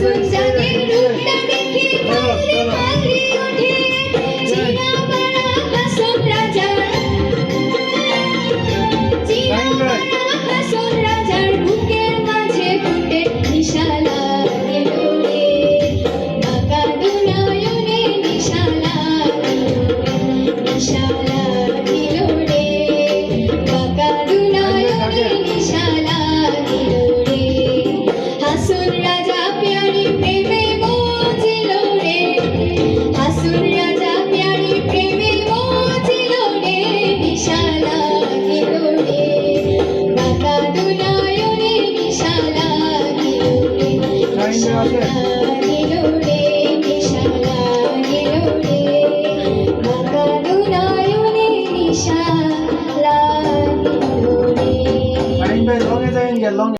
Jesus. అయిపోయింది long అయిపోయింది ఇంకా లాంగ్